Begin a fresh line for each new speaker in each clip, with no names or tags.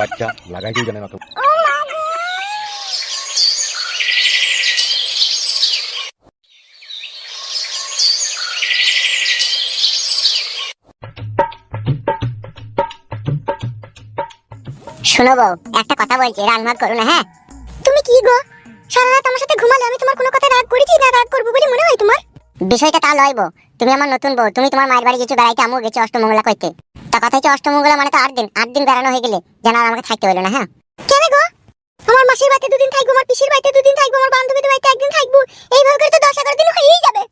বাচ্চা, লাগাইতেই জানে না তো।
শোনো বউ, একটা কথা বলছি, রাগ ভাগ করো না হ্যাঁ? তুমি কি গো? সারা রাত আমার সাথে ঘুমালে আমি তোমার কোনো কথা রাগ করেছি না রাগ করব বলে মনে হয় তোমার? বিষয়টা তা লয় বউ, তুমি আমার নতুন বউ, তুমি তোমার মায়ের বাড়ি কিছু বেড়াইতে, আমিও গেছি অষ্টমঙ্গলা করতে। তা কথা হচ্ছে অষ্টমঙ্গলা মানে তো আট দিন আট দিন বেড়ানো হয়ে গেলে যেন আর আমাকে থাকতে হলো না হ্যাঁ? কেন গো? আমার মাসির বাড়িতে দুদিন থাকব আমার পিসির বাড়িতে দুদিন থাকব আমার বান্ধবীদের বাড়িতে একদিন থাকব এইভাবে করে তো দশ এগারো দিন হয়েই যাবে।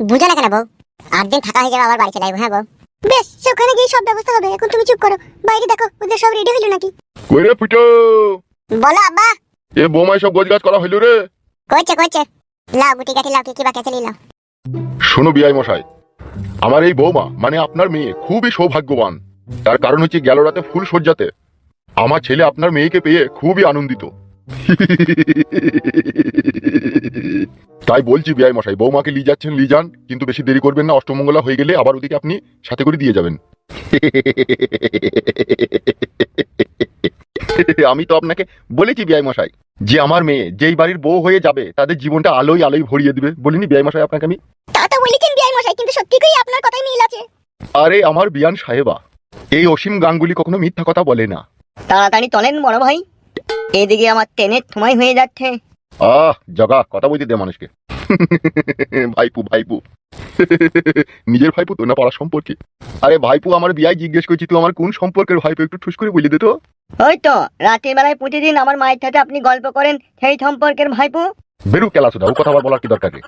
বুঝো না কেন বউ আট দিন থাকা হয়ে যাবে আবার বাড়ি চলে যাব হ্যাঁ বউ? বেশ সেখানে গিয়ে সব ব্যবস্থা হবে এখন তুমি চুপ করো বাইরে দেখো ওদের সব রেডি হলো নাকি?
কই রে ফুটো
বলো আব্বা।
এ বোমায় সব গোজগাছ করা হইল রে।
কইছে করছে লাও গুটি গাটি লাও কি কি বাকি আছে লাও।
শোনো বিআই মশাই আমার এই বৌমা মানে আপনার মেয়ে, খুবই সৌভাগ্যবান। তার কারণ হচ্ছে গেল রাতে ফুল সজ্জাতে। আমার ছেলে আপনার মেয়েকে পেয়ে খুবই আনন্দিত। তাই বলছি বিআই মশাই বৌমাকে নিয়ে যাচ্ছেন নিয়ে যান কিন্তু বেশি দেরি করবেন না, অষ্টমঙ্গলা হয়ে গেলে আবার ওদিকে আপনি সাথে করে দিয়ে যাবেন। আমি তো আপনাকে বলেছি বিআই মশাই যে আমার মেয়ে যেই বাড়ির বউ হয়ে যাবে তাদের জীবনটা আলোয় আলোয় ভরিয়ে দিবে। বলিনি বিআই মশাই আপনাকে আমি?
তা তো বলেছেন বিআই মশাই কিন্তু সত্যি করেই আপনার কথাই মিল আছে।
আরে আমার বিয়ান সাহেবা এই অসীম গাঙ্গুলি কখনো মিথ্যা কথা বলে না।
তাড়াতাড়ি চলেন বড় ভাই এদিকে আমার ট্রেনের সময় হয়ে যাচ্ছে।
আহ জগা কথা বলতে দে মানুষকে। ভাইপু ভাইপু। নিজের ভাইপু তো না পাড়া সম্পর্কে? আরে ভাইপু আমার বিয়ায় জিজ্ঞেস করছি তুই আমার কোন সম্পর্কের ভাইপু? একটু ঠুস করে বলে দে তো।
ওই তো রাতের বেলায় প্রতিদিন আমার মায়ের সাথে আপনি গল্প করেন সেই সম্পর্কের ভাইপো?
বেরু কেলা সুদা ও কথা আবার বলার কি দরকার রে?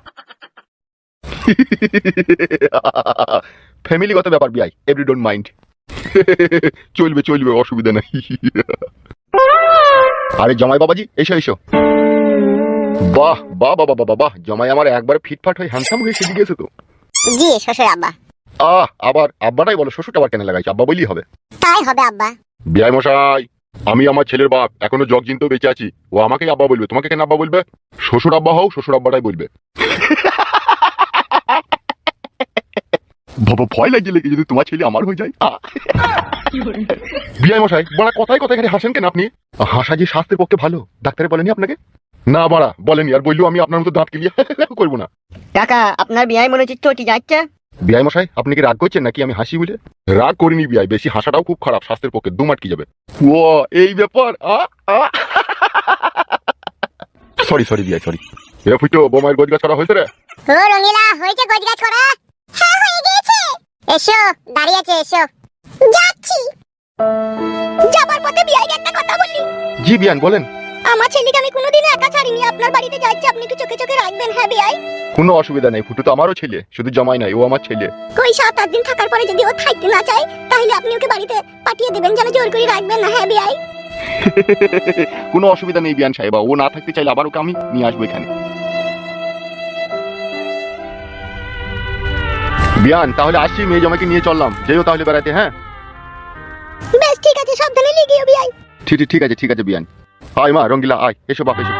ফ্যামিলিগত ব্যাপার বিয়াই এভরি ডোন্ট মাইন্ড। চলবে চলবে অসুবিধা নাই। আরে জমাই বাবাজি এসো এসো। বাহ বাহ বাহ বাহ জমাই আমার একবার ফিটফাট হয়ে হ্যান্ডসাম হয়ে সেজে গেছে তো।
জি শ্বশুর আব্বা।
আহ আবার আব্বাটাই বলো শ্বশুরটা আবার কেন লাগাইছে? আব্বা বললেই হবে।
তাই হবে আব্বা।
বিয়াই মশাই আমি আমার ছেলের বাপ এখনও জগ জিনতেও বেঁচে আছি। ও আমাকেই আব্বা বলবে। তোমাকে কেন আব্বা বলবে? শ্বশুর আব্বা হও শ্বশুর আব্বাটাই বলবে। বাবা ভয় লাগছে লেগে যদি তোমার ছেলে আমার হয়ে যায়। বিয়াই মশাই বড়া কথায় কথায় খালি হাসেন কেন আপনি? হাসা যে স্বাস্থ্যের পক্ষে ভালো ডাক্তারে বলেনি আপনাকে? না বাড়া বলেনি আর বলল আমি আপনার মতো দাঁত কিলিয়ে করব না।
কাকা আপনার বিয়াই মনে হচ্ছে চটি যাচ্ছে
বিয়াই মশাই আপনি কি রাগ করছেন নাকি আমি হাসি বলে রাগ করিনি বিয়াই বেশি হাসাটাও খুব খারাপ স্বাস্থ্যের পক্ষে দু মাটকি যাবে। ও এই ব্যাপার সরি সরি বিয়াই সরি এ ফুটো বোমায়ের গোজ গাছ করা হয়েছে রে?
ও রঙিলা হয়েছে গজগাছ করা? হ্যাঁ হয়ে গিয়েছে। এসো দাঁড়িয়ে আছে এসো। যাচ্ছি। যাবার পথে বিয়াইকে একটা কথা বলি।
জি বিয়ান বলেন।
আমার ছেলেকে আমি কোনোদিন একা ছাড়িনি। আপনার বাড়িতে যাচ্ছি আপনি একটু চোখে চোখে রাখবেন হ্যাঁ
কোনো অসুবিধা নেই ফুটু তো আমারও ছেলে শুধু জমাই নাই ও আমার ছেলে।
কই সাত আট দিন থাকার পরে যদি ও থাকতে না চায় তাহলে আপনি ওকে বাড়িতে পাঠিয়ে দেবেন যেন জোর করে রাখবেন না হ্যাঁ
কোনো অসুবিধা নেই বিয়ান সাহেবা ও না থাকতে চাইলে আবার ওকে আমি নিয়ে আসব এখানে। বিয়ান তাহলে আসছি মেয়ে জমাকে নিয়ে চললাম। যেও তাহলে বেড়াতে হ্যাঁ?
বেশ ঠিক আছে সাবধানে লিখিও বিয়াই।
ঠিক- ঠিক আছে ঠিক আছে বিয়ান। আয় মা রঙ্গিলা আয় এসো বাপ এসো।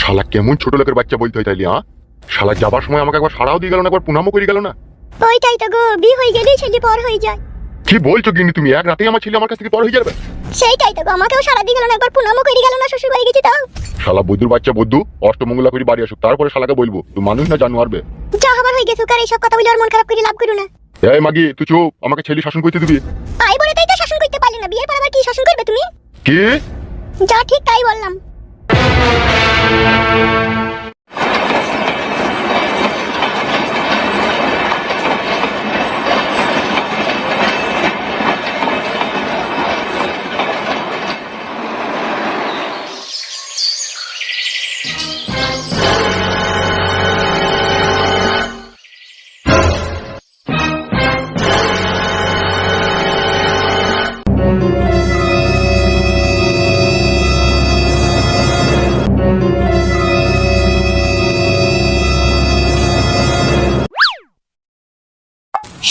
শালা কেমন ছোট লোকের বাচ্চা বলতে হয় তাইলে হ্যাঁ শালা যাবার সময় আমাকে একবার সারাও দিয়ে গেল না একবার পুনামও করে গেল না?
ওইটাই তো গো বিয়ে হয়ে গেলেই ছেলে পর হয়ে যায়।
কি বলছো গিনি তুমি? এক রাতেই আমার ছেলে আমার কাছ থেকে পর হয়ে যাবে?
সেইটাই তো গো আমাকেও সারা দিয়ে গেল না একবার পুনামও করে গেল না শ্বশুর বাড়ি গেছি তাও
শালা বুদ্ধুর বাচ্চা বুদ্ধু অষ্টমঙ্গলা করে বাড়ি আসুক তারপরে শালাকে বলব তুই মানুষ না জানো আরবে
যা হবার হয়ে গেছে কার এইসব কথা বলে আর মন খারাপ করে লাভ করো না।
এই মাগি তুই চুপ আমাকে ছেলে শাসন করতে দিবি?
তাই বলে তাই তো শাসন করতে পারলি না বিয়ের পর আবার কি শাসন করবে তুমি?
কি?
যা ঠিক তাই বললাম।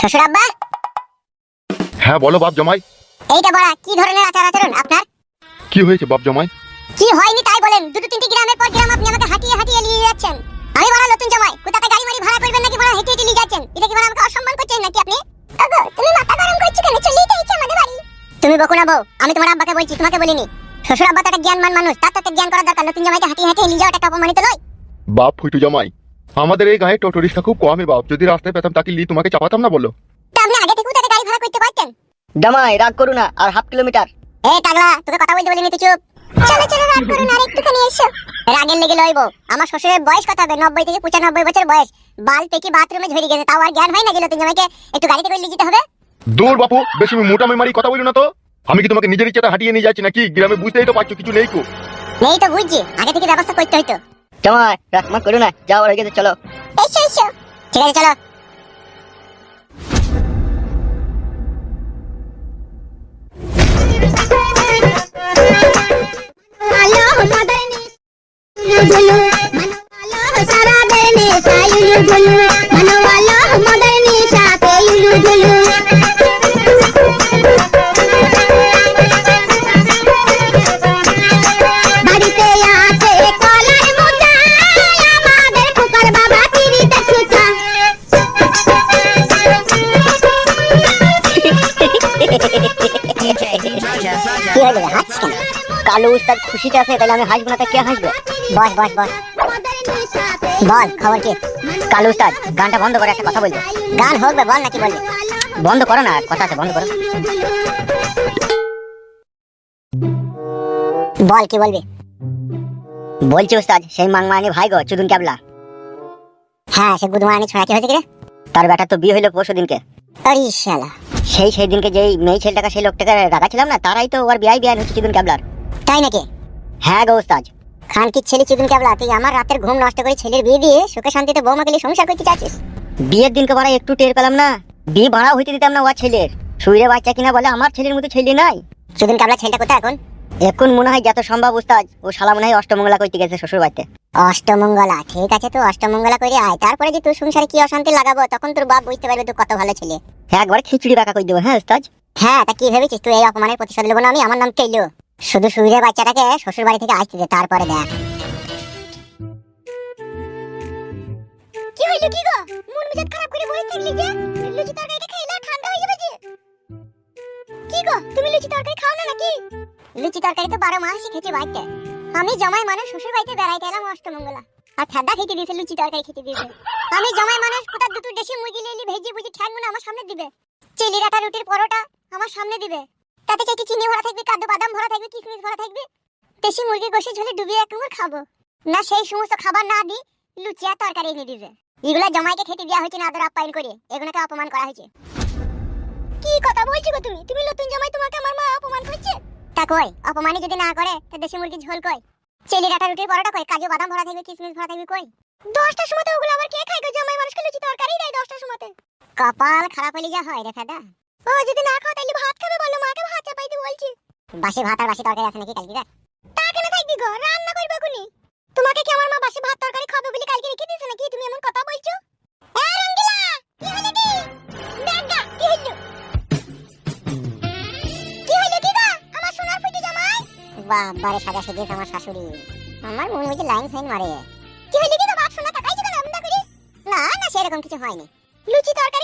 শ্বশুর আব্বা
হ্যাঁ বলো বাপ জমাই।
এইটা বড়া কি ধরনের আচার আচরণ আপনার?
কি হয়েছে বাপ জমাই?
কি হয়নি তাই বলেন দুটো তিনটি গ্রামের পর গ্রাম আপনি আমাকে হাঁটিয়ে হাঁটিয়ে নিয়ে যাচ্ছেন। আমি বড় নতুন জামাই কোথাতে গাড়ি মারি ভাড়া করবেন নাকি ভাড়া হেঁটে হেঁটে নিয়ে যাচ্ছেন? এটা কি বড় আমাকে অসম্মান করছেন নাকি আপনি? ওগো তুমি মাথা গরম করছ কেন? আমাদের বাড়ি। তুমি বকো না বউ আমি তোমার আব্বাকে বলছি তোমাকে বলিনি। শ্বশুর আব্বা তো একটা জ্ঞানমান মানুষ তার তাতে জ্ঞান করার দরকার। নতুন জামাইকে হাঁটিয়ে হাঁটিয়ে নিয়ে যাওয়াটা একটা অপমানিত নয়।
বাপ ফুটু জামাই আমাদের এই গায়ে টোটো রিক্সা খুব কমে বাপ। যদি রাস্তায় পেতাম তাকে লি তোমাকে চাপাতাম না বলো?
আপনি আগে থেকে কোথাতে গাড়ি ভাড়া করতে পারতেন?
জামাই রাগ করু না আর হাফ কিলোমিটার।
এই টাগলা তোকে কথা বলতে বলিনি তুই চুপ। চলো চলো রাগ করুন আর একটুখানি এসো। রাগের লেগে লইব। আমার শ্বশুরের বয়স কত হবে? নব্বই থেকে পঁচানব্বই বছর বয়স। বাল পেকি বাথরুমে ঝরে গেছে তাও আর জ্ঞান হয় না গেল তুমি আমাকে একটু গাড়িতে করে নিয়ে যেতে হবে?
দূর বাপু বেশি মোটামি মারি কথা বলি না তো। আমি কি তোমাকে নিজের ইচ্ছাটা হাঁটিয়ে নিয়ে যাচ্ছি নাকি? গ্রামে বুঝতেই তো পারছ কিছু নেই কো।
নেই তো বুঝছি আগে থেকে ব্যবস্থা করতে হইতো।
জামাই রাগ মা করু না যাও হয়ে গেছে চলো
এসো এসো ঠিক আছে চলো
বাড়িতে
কালু উস্তাদ খুশিতে আছে তাহলে আমি হাসবো না তা কে হাসবে?
বস বস বস। বল খবর কি?
কালু উস্তাদ গানটা বন্ধ করে একটা কথা বলব।
গান হোক বল নাকি বলবি?
বন্ধ করো না কথা আছে বন্ধ করো।
বল কি বলবি?
বলছি উস্তাদ সেই মাংমানি ভাই গো চুদুন ক্যাবলা।
হ্যাঁ সে গুদমানি ছড়া কি হয়েছে কি রে
তার বেটা তো বিয়ে হইল পরশু দিনকে।
আরে শালা।
সেই সেই দিনকে যেই মেয়ে ছেলেটাকে সেই লোকটাকে রাখাছিলাম না তারাই তো ওর বিয়াই বিয়ান হচ্ছে চুদুন ক্যাবলার।
তাই নাকি?
হ্যাঁ গো উস্তাদ।
খান কি ছেলে চিদুন কেবলা তুই আমার রাতের ঘুম নষ্ট করে ছেলের বিয়ে দিয়ে সুখে শান্তিতে বৌমাকে নিয়ে সংসার করতে চাচ্ছিস?
বিয়ের দিনকে বাড়া একটু টের পেলাম না। বিয়ে ভাড়া হইতে দিতাম না ওর ছেলের। শুইরে বাচ্চা কিনা বলে আমার ছেলের মতো ছেলে নাই।
চিদুন কেবলা ছেলেটা কোথায় এখন?
এখন মনে হয় যত সম্ভব উস্তাদ ও শালা মনে হয় অষ্টমঙ্গলা করতে গেছে শ্বশুর বাড়িতে।
অষ্টমঙ্গলা ঠিক আছে তুই অষ্টমঙ্গলা করে আয়। তারপরে যে তুই সংসারে কি অশান্তি লাগাবো তখন তোর বাপ বুঝতে পারবে তুই কত ভালো ছেলে।
একবার খিচুড়ি বাঁকা করে দেবো হ্যাঁ উস্তাদ?
হ্যাঁ তা কি ভেবেছিস? তুই এই অপমানের প্রতিশোধ নেব না আমি? আমার নাম কেলো। শুধু সুইরে বাচ্চাটাকে শ্বশুর বাড়ি থেকে আসতে দে তারপরে দেখ। কি হইল কি গো? মন মেজাজ খারাপ করে বসে থাকলি যে? লুচি তরকারিটা খাইলে ঠান্ডা হয়ে যাবে যে। কি গো তুমি লুচি তরকারি খাও না নাকি? লুচি তরকারি তো বারো মাসই খেতে বাড়িতে। আমি জমাই মানুষ শ্বশুর বাড়িতে বেড়াইতে এলাম অষ্টমঙ্গলা। আর ঠান্ডা খেতে দিয়েছে লুচি তরকারি খেতে দিয়েছে। আমি জমাই মানুষ কোথাও দুটো দেশি মুরগি লিয়ে ভেজে বুঝে ঠ্যাংগুলো আমার সামনে দিবে। চিলি রাটা রুটির পরোটা আমার সামনে দিবে। তাতে চাইতে চিনি ভরা থাকবে, কাদু বাদাম ভরা থাকবে, কিশমিশ ভরা থাকবে? দেশি মুরগি গোশে ঝোলে ডুবিয়ে এক কামড় খাব। না সেই সমস্ত খাবার না দি লুচি আর তরকারি এনে দিবে। এগুলা জমাইকে খেতে দেওয়া হয়েছে না আদর আপ্যায়ন করে। এগুলোকে অপমান করা হয়েছে। কি কথা বলছো গো তুমি? তুমি নতুন জামাই, তোমাকে আমার মা অপমান করছে? তা কই? অপমানই যদি না করে, তা দেশি মুরগির ঝোল কই? চেলি ডাটা রুটির পরোটা কই? কাজু বাদাম ভরা থাকবে, কিশমিশ ভরা থাকবে কই? দশটার সময় ওগুলো আবার কে খায় গো? জামাই মানুষকে লুচি তরকারি দেয় দশটার সময় কপাল খারাপ হলে যা হয় রে ফেদা। ও যদি না খাও তাহলে ভাত খাবে বলো মাকে ভাত চাপাইতে বলছি। বাসি ভাত আর বাসি তরকারি আছে নাকি কালকে? তা কেন থাকবি গো? রান্না করবে কোনি তোমাকে কি আমার মা বাসি ভাত তরকারি খাবে বলে কালকে রেখে দিয়েছে নাকি? তুমি এমন কথা বলছো? এ রঙ্গিলা! কি হলো কি ডাগা কি হলো কি হলো কি গো? আমার সোনার ফুটি জামাই? বাবারে সাজা সেজেছ আমার শাশুড়ি। আমার মন হয়েছে লাইন ফাইন মারে। কি হলো কি গো? বাপ সোনা তাকাইছো কেন এমন করে? না না সেরকম কিছু হয়নি। লুচি তরকারি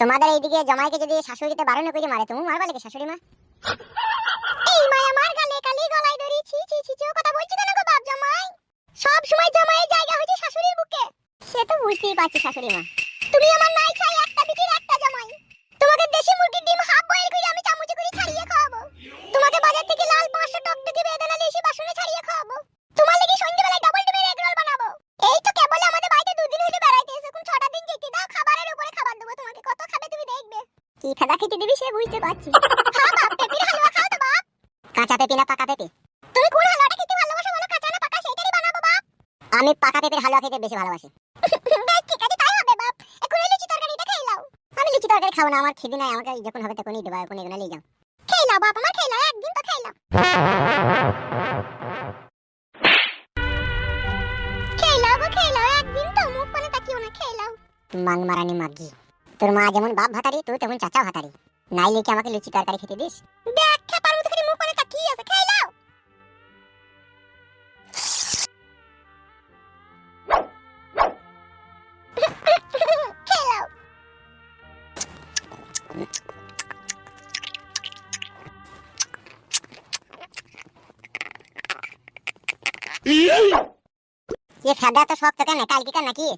তোমাদের এইদিকে জামাইকে যদি শাশুড়িতে বারণ করে, মারে তুমি মারবা নাকি শাশুড়ি মা? এই মা আমার গালে কালি গলায় ধরি, ছি ছি ছি ছি, ও কথা বলছি না গো বাপ জামাই? সব সময় জামাইয়ের জায়গা হচ্ছে শাশুড়ির বুকে। সে তো বুঝতেই পারছি শাশুড়ি মা। তুমি আমার নাই পেপি না পাকা পেপি তুমি কোন হালুয়াটা খেতে ভালোবাসো বলো? কাঁচা না পাকা সেটারই বানাবো বাপ। আমি পাকা পেপির হালুয়া খেতে বেশি ভালোবাসি। বেশ ঠিক আছে তাই হবে বাপ। এখন লুচি তরকারিটা খেয়ে নাও। আমি লুচি তরকারি খাব না আমার খিদে নাই আমাকে যখন হবে তখনই দেবো এখন এগুলো নিয়ে যাও। খেয়ে নাও বাপ আমার খেয়ে নাও একদিন তো খেয়ে নাও। খেয়ে নাও গো, খেয়ে নাও একদিন তো মুখ পানে তাকিও না খেয়ে নাও। মাং মারানি মাগি। তোর মা যেমন বাপ ভাতারি তুই তেমন চাচা ভাতারি। নাইলে কি আমাকে লুচি তরকারি খেতে দিস? দেখ ये ফেদা তো শক্ত কেন কালকে কেন নাকি